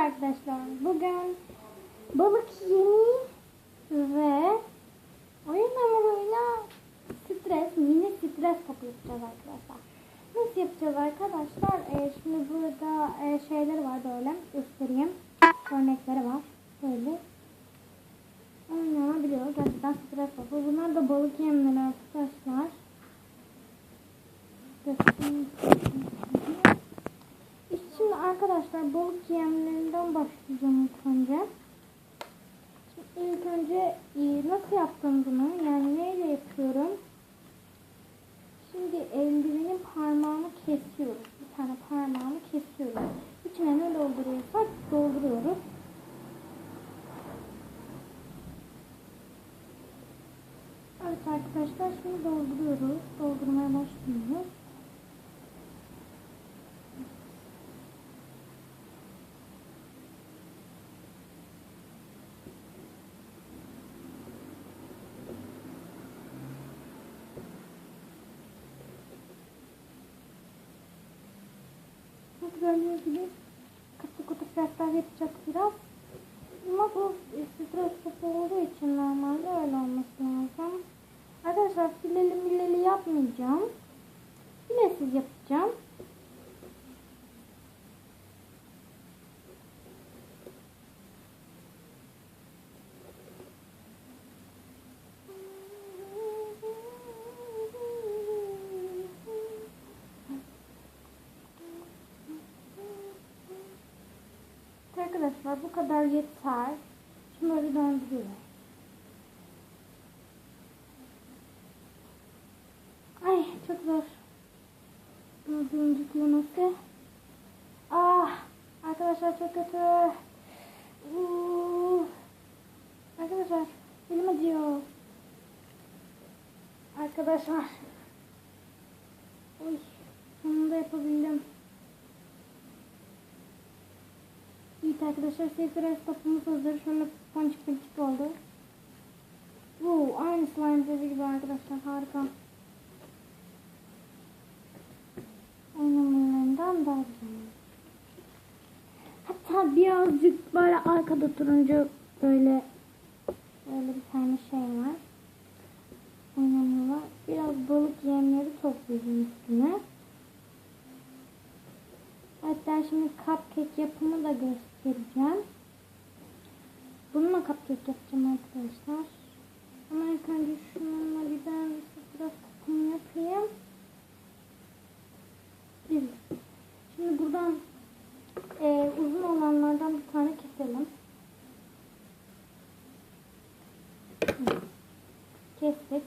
arkadaşlar. Bugün balık yemi ve oyun hamuruyla stres, mini stres topu yapacağız arkadaşlar. Nasıl yapacağız arkadaşlar? Ee, şimdi burada e, şeyleri var böyle göstereyim. Örnekleri var. Böyle oynanabiliyor. Gerçekten stres topu. Bunlar da balık yemleri arkadaşlar. Göstereyim. Arkadaşlar balık yemlerinden başlayacağım ilk önce. Şimdi ilk önce e, nasıl yaptım bunu? Yani neyle yapıyorum? Şimdi eldivenin parmağını kesiyoruz. Bir tane parmağını kesiyoruz. İçine ne dolduruyorsak dolduruyoruz. Evet arkadaşlar şimdi dolduruyoruz. Doldurmaya başlıyoruz. Gördüğünüz gibi katı katı sesler yapacak biraz. Ama bu stres topu olduğu için normalde öyle olması lazım. Arkadaşlar fileli mileli yapmayacağım. Filesiz yapacağım. Arkadaşlar bu kadar yeter. Böyle döndürüyorum. Ay çok zor. Dördüncü nasıl? Ah arkadaşlar çok kötü. Uf. Arkadaşlar elim acıyor. Arkadaşlar. Oy sonunda yapabildim. Evet arkadaşlar sesler topumuz hazır. Şöyle ponçik ponçik oldu. Bu aynı slime sesi gibi arkadaşlar harika. Oynamaylarından daha güzel. Hatta birazcık böyle arkada turuncu böyle böyle bir tane şey var. Oynamıyorlar. Biraz balık yemleri toplayacağım üstüne. Hatta şimdi cupcake yapımı da göstereceğim. Bununla cupcake yapacağım arkadaşlar. Ama ilk önce şununla daha biraz takım yapayım. Şimdi buradan e, uzun olanlardan bir tane keselim. Kestik.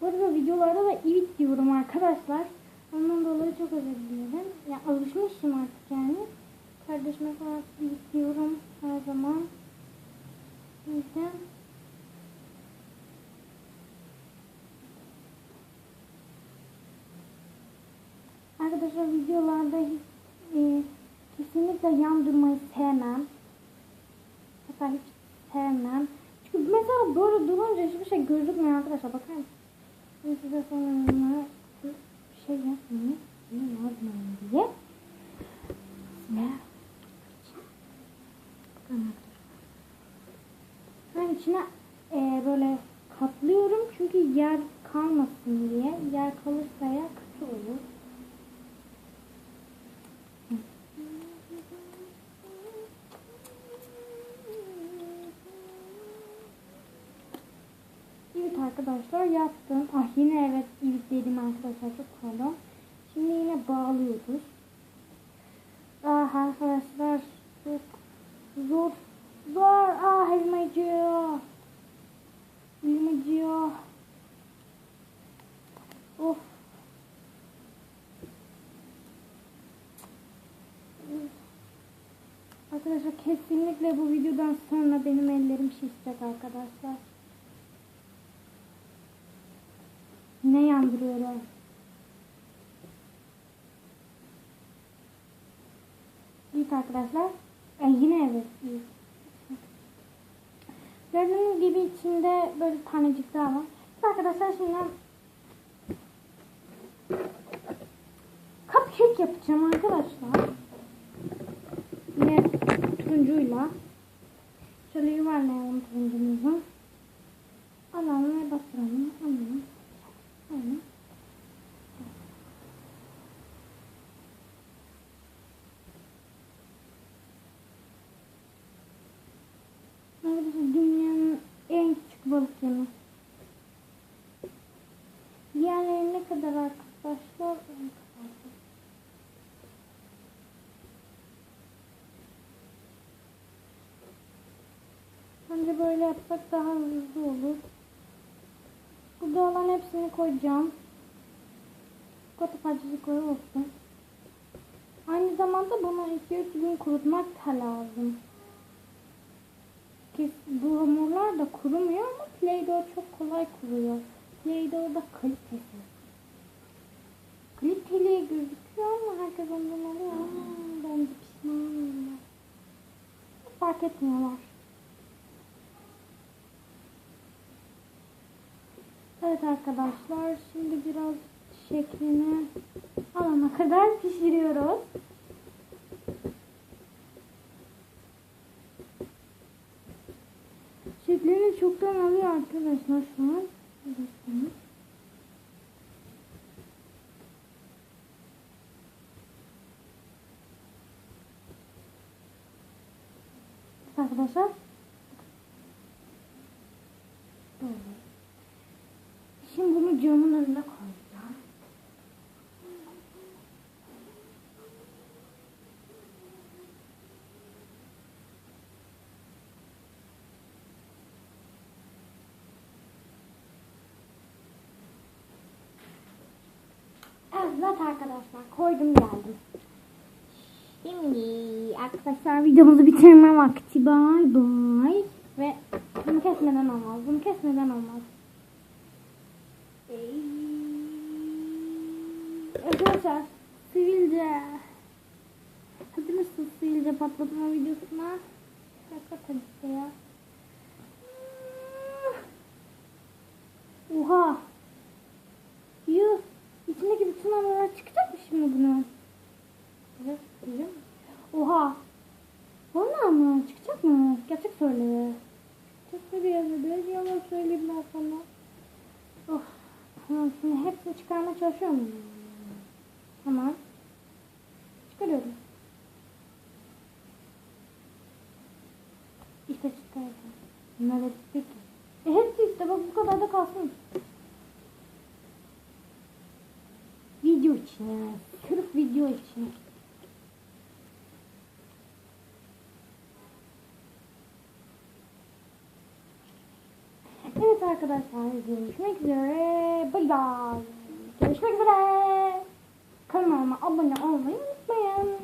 Bu arada videolarda da evet diyorum arkadaşlar. Ondan dolayı çok özür dilerim. Ya alışmışım artık yani. Kardeşime falan diyorum her zaman. O yüzden Arkadaşlar videolarda hiç, e, kesinlikle yan durmayı sevmem. Hatta hiç sevmem. Çünkü mesela böyle durunca hiçbir şey gözükmüyor arkadaşlar. Bakar mısınız? Size sonra şey yapmayın. Ne yazmayın diye. Bismillah. Ben içine e, böyle katlıyorum çünkü yer kalmasın diye. Yer kalırsa ya kötü olur. Evet arkadaşlar yaptım. Ah yine evet dedim arkadaşlar çok pardon. Şimdi yine bağlıyoruz. Ah arkadaşlar çok zor. Zor. Ah elim acıyor. Of. Arkadaşlar kesinlikle bu videodan sonra benim ellerim şişecek arkadaşlar. Ne yandırıyorum? Evet arkadaşlar. E, yine evet. Gördüğünüz gibi içinde böyle tanecikler var. Arkadaşlar şimdi cupcake yapacağım arkadaşlar. turuncuyla şöyle yuvarlayalım turuncumuzu. Balık yemi. Diğerleri ne kadar arkadaşlar? Bence böyle yapsak daha hızlı olur. Burada olan hepsini koyacağım. Kota parçası koyu olsun. Aynı zamanda bunu 2-3 gün kurutmak da lazım. Bu hamurlar da kurumuyor ama Play-Doh çok kolay kuruyor. Play-Doh da kalitesiz. Kaliteli gözüküyor ama herkes ondan alıyor. Aa, Ben de pişmanım. Fark etmiyorlar. Evet arkadaşlar şimdi biraz şeklini alana kadar pişiriyoruz. Şeklini çoktan alıyor arkadaşlar şu an. Arkadaşlar. Şimdi bunu camın önüne koyacağım. Evet arkadaşlar koydum geldim. Şimdi arkadaşlar videomuzu bitirme vakti. Bye bye. Ve bunu kesmeden olmaz. Bunu kesmeden olmaz. Arkadaşlar sivilce. Hazır mısın sivilce patlatma videosuna? Dakika tabii ya. Oha. Hamurlar çıkacak mı şimdi bunun? Evet, biliyor musun? Oha. Vallahi mı? Çıkacak mı? Gerçek söyle. Çıkma bir yazıda. Yalan söyleyeyim ben sana. Tamam şimdi hepsini çıkarmaya çalışıyor muyum? Tamam. Çıkarıyorum. İşte çıkardım. Bunlar hepsi. E hepsi işte bak bu kadar da kalsın. Video için yani. Sırf video için. Evet arkadaşlar görüşmek üzere. Bye bye. Görüşmek üzere. Kanalıma abone olmayı unutmayın.